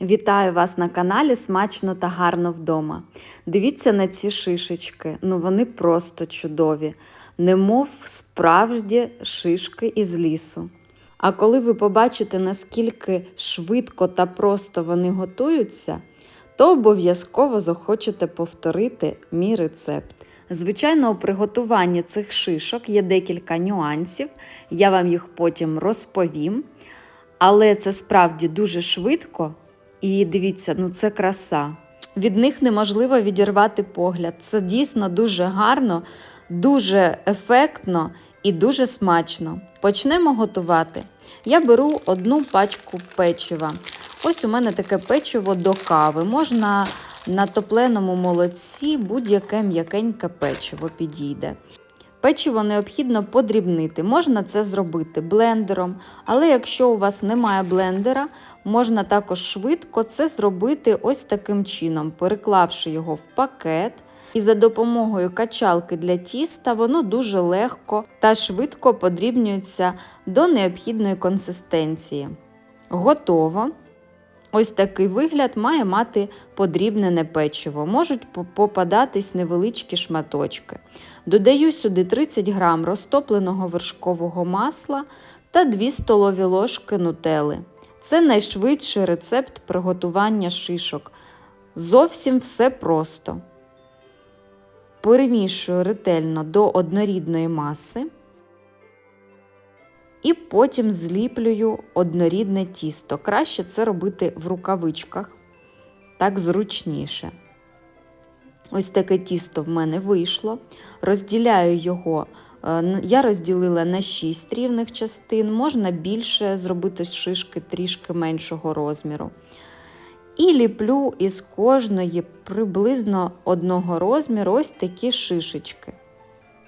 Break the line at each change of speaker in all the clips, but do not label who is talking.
Вітаю вас на каналі Смачно та гарно вдома. Дивіться на ці шишечки, ну вони просто чудові, немов справжні шишки із лісу. А коли ви побачите, наскільки швидко та просто вони готуються, то обов'язково захочете повторити мій рецепт. Звичайно, у приготуванні цих шишок є декілька нюансів, я вам їх потім розповім. Але це справді дуже швидко. І дивіться, ну це краса. Від них неможливо відірвати погляд. Це дійсно дуже гарно, дуже ефектно і дуже смачно. Почнемо готувати. Я беру одну пачку печива. Ось у мене таке печиво до кави. Можна на топленому молоці будь-яке м'якеньке печиво підійде. Печиво необхідно подрібнити. Можна це зробити блендером, але якщо у вас немає блендера, можна також швидко це зробити ось таким чином, переклавши його в пакет. І за допомогою качалки для тіста воно дуже легко та швидко подрібнюється до необхідної консистенції. Готово. Ось такий вигляд має мати подрібнене печиво. Можуть попадатись невеличкі шматочки. Додаю сюди 30 г розтопленого вершкового масла та 2 столові ложки нутели. Це найшвидший рецепт приготування шишок. Зовсім все просто. Перемішую ретельно до однорідної маси. І потім зліплюю однорідне тісто. Краще це робити в рукавичках, так зручніше. Ось таке тісто в мене вийшло. Розділяю його, е, я розділила на 6 рівних частин, можна більше зробити шишки трішки меншого розміру. І ліплю із кожної приблизно одного розміру ось такі шишечки.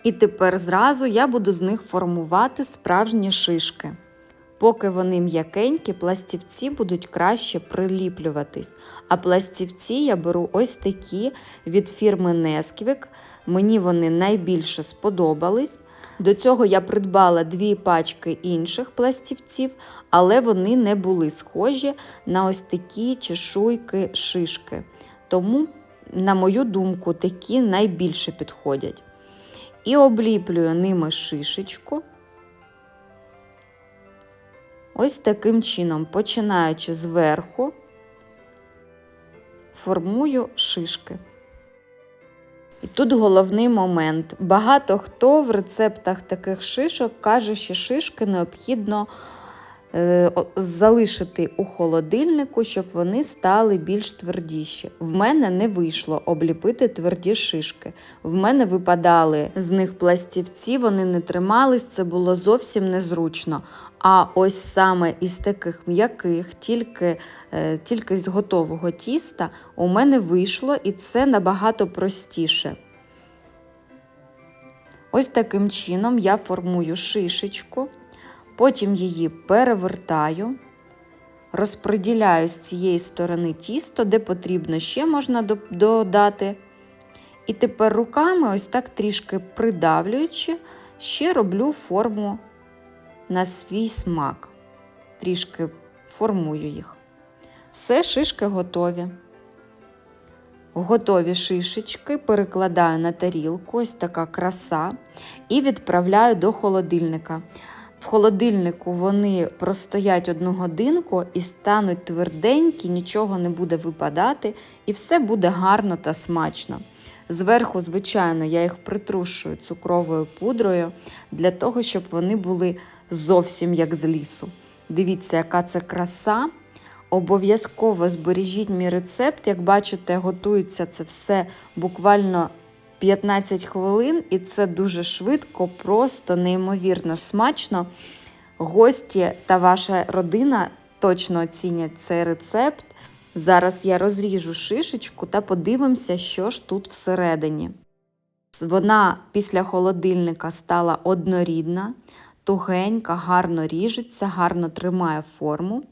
І тепер зразу я буду з них формувати справжні шишки. Поки вони м'якенькі, пластівці будуть краще приліплюватись. А пластівці я беру ось такі від фірми Nesquik. Мені вони найбільше сподобались. До цього я придбала дві пачки інших пластівців, але вони не були схожі на ось такі чешуйки шишки. Тому, на мою думку, такі найбільше підходять. І обліплюю ними шишечку. Ось таким чином, починаючи зверху, формую шишки. І тут головний момент. Багато хто в рецептах таких шишок каже, що шишки необхідно залишити у холодильнику, щоб вони стали більш твердіші. В мене не вийшло обліпити тверді шишки. В мене випадали з них пластівці, вони не тримались, це було зовсім незручно. А ось саме із таких м'яких, тільки е, тільки з готового тіста, у мене вийшло і це набагато простіше. Ось таким чином я формую шишечку, потім її перевертаю, розподіляю з цієї сторони тісто, де потрібно ще можна додати. І тепер руками, ось так трішки придавлюючи, ще роблю форму на свій смак. Трішки формую їх. Все, шишки готові. Готові шишечки перекладаю на тарілку, ось така краса, і відправляю до холодильника. Холодильнику вони простоять одну годинку і стануть тверденькі, нічого не буде випадати, і все буде гарно та смачно. Зверху, звичайно, я їх притрушую цукровою пудрою для того, щоб вони були зовсім як з лісу. Дивіться, яка це краса. Обов'язково збережіть мій рецепт. Як бачите, готується це все буквально 15 хвилин, і це дуже швидко, просто неймовірно смачно. Гості та ваша родина точно оцінять цей рецепт. Зараз я розріжу шишечку та подивимося, що ж тут всередині. Вона після холодильника стала однорідна, тугенька, гарно ріжеться, гарно тримає форму.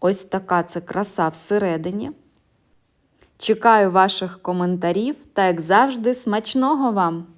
Ось така це краса всередині. Чекаю ваших коментарів та, як завжди, смачного вам!